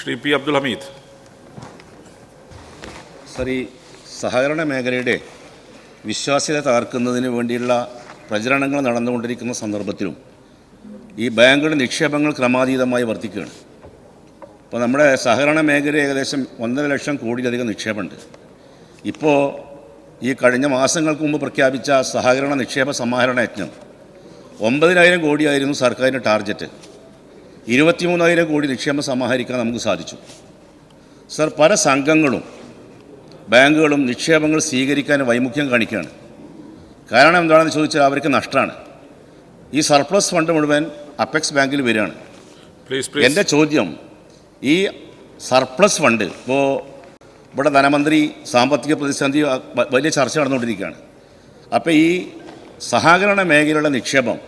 Shri P Abdul Hameed. Sir ഈ സഹകരണ മേഖലയുടെ വിശ്വാസ്യത തകർക്കുന്നതിന് വേണ്ടിയുള്ള പ്രചരണങ്ങൾ നടന്നുകൊണ്ടിരിക്കുന്ന സന്ദർഭത്തിലും ഈ ബാങ്കുകളുടെ നിക്ഷേപങ്ങൾ ക്രമാതീതമായി വർദ്ധിക്കുകയാണ്. ഇപ്പോൾ നമ്മുടെ സഹകരണ മേഖല ഏകദേശം ഒന്നര ലക്ഷം കോടിയിലധികം നിക്ഷേപമുണ്ട്. ഇപ്പോൾ ഈ കഴിഞ്ഞ മാസങ്ങൾക്ക് മുമ്പ് പ്രഖ്യാപിച്ച സഹകരണ നിക്ഷേപ സമാഹരണ യജ്ഞം ഒമ്പതിനായിരം കോടിയായിരുന്നു സർക്കാരിന്റെ ടാർഗറ്റ് ഇരുപത്തിമൂന്നായിരം കോടി നിക്ഷേപം സമാഹരിക്കാൻ നമുക്ക് സാധിച്ചു. സർ പല സംഘങ്ങളും ബാങ്കുകളും നിക്ഷേപങ്ങൾ സ്വീകരിക്കാൻ വൈമുഖ്യം കാണിക്കുകയാണ്. കാരണം എന്താണെന്ന് ചോദിച്ചാൽ അവർക്ക് നഷ്ടമാണ്. ഈ സർപ്ലസ് ഫണ്ട് മുഴുവൻ അപ്പെക്സ് ബാങ്കിൽ വരികയാണ്. എന്റെ ചോദ്യം ഈ സർപ്ലസ് ഫണ്ട് ഇപ്പോൾ ഇവിടെ ധനമന്ത്രി സാമ്പത്തിക പ്രതിസന്ധി വലിയ ചർച്ച നടന്നുകൊണ്ടിരിക്കുകയാണ്. അപ്പോൾ ഈ സഹകരണ മേഖലയുടെ നിക്ഷേപം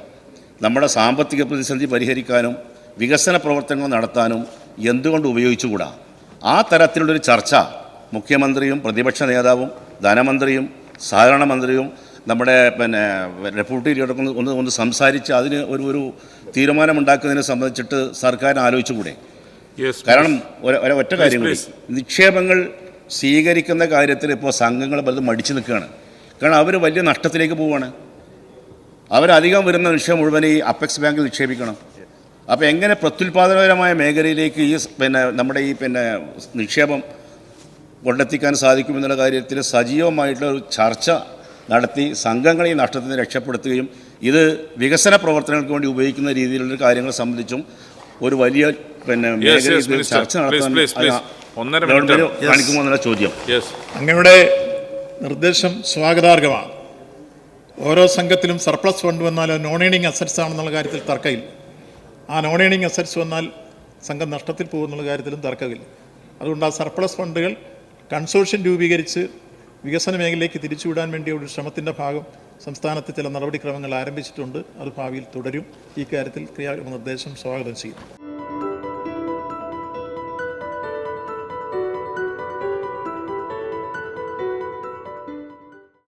നമ്മുടെ സാമ്പത്തിക പ്രതിസന്ധി പരിഹരിക്കാനും വികസന പ്രവർത്തനങ്ങൾ നടത്താനും എന്തുകൊണ്ട് ഉപയോഗിച്ചുകൂടാ? ആ തരത്തിലുള്ളൊരു ചർച്ച മുഖ്യമന്ത്രിയും പ്രതിപക്ഷ നേതാവും ധനമന്ത്രിയും സഹകരണ മന്ത്രിയും നമ്മുടെ പിന്നെ ഡെപ്യൂട്ടി ഒന്ന് ഒന്ന് ഒന്ന് സംസാരിച്ച് അതിന് ഒരു ഒരു തീരുമാനമുണ്ടാക്കുന്നതിനെ സംബന്ധിച്ചിട്ട് സർക്കാരിന് ആലോചിച്ചുകൂടെ? കാരണം ഒറ്റ കാര്യം കൂടി. നിക്ഷേപങ്ങൾ സ്വീകരിക്കുന്ന കാര്യത്തിൽ ഇപ്പോൾ സംഘങ്ങൾ പലതും മടിച്ചു നിൽക്കുകയാണ്. കാരണം അവർ വലിയ നഷ്ടത്തിലേക്ക് പോവുകയാണ്. അവരധികം വരുന്ന നിക്ഷേപം മുഴുവൻ ഈ അപ്പെക്സ് ബാങ്കിൽ നിക്ഷേപിക്കണം. അപ്പോൾ എങ്ങനെ പ്രത്യുൽപാദനപരമായ മേഖലയിലേക്ക് ഈ പിന്നെ നമ്മുടെ ഈ പിന്നെ നിക്ഷേപം കൊണ്ടെത്തിക്കാൻ സാധിക്കുമെന്നുള്ള കാര്യത്തിൽ സജീവമായിട്ടുള്ള ഒരു ചർച്ച നടത്തി സംഘങ്ങളെ ഈ നഷ്ടത്തിൽ നിന്ന് രക്ഷപ്പെടുത്തുകയും ഇത് വികസന പ്രവർത്തനങ്ങൾക്ക് വേണ്ടി ഉപയോഗിക്കുന്ന രീതിയിലുള്ള കാര്യങ്ങൾ സംബന്ധിച്ചും ഒരു വലിയ പിന്നെ. ചർച്ച നടത്താൻ ചോദ്യം. അങ്ങനെ അങ്ങയുടെ നിർദ്ദേശം സ്വാഗതാർഹമാണ്. ഓരോ സംഘത്തിലും സർപ്ലസ് ഫണ്ട് വന്നാൽ നോൺ ഏണിംഗ് അസറ്റ്സ് ആണെന്നുള്ള കാര്യത്തിൽ തർക്കമില്ല. ആ നോൺ ഏണിങ് അസറ്റ്സ് വന്നാൽ സംഘം നഷ്ടത്തിൽ പോകുന്നുള്ള കാര്യത്തിലും തർക്കമില്ല. അതുകൊണ്ട് ആ സർപ്ലസ് ഫണ്ടുകൾ കൺസോർഷ്യം രൂപീകരിച്ച് വികസന മേഖലയിലേക്ക് തിരിച്ചുവിടാൻ വേണ്ടിയ ഒരു ശ്രമത്തിന്റെ ഭാഗം സംസ്ഥാനത്ത് ചില നടപടിക്രമങ്ങൾ ആരംഭിച്ചിട്ടുണ്ട്. അത് ഭാവിയിൽ തുടരും. ഈ കാര്യത്തിൽ ക്രിയാ നിർദ്ദേശം സ്വാഗതം ചെയ്യും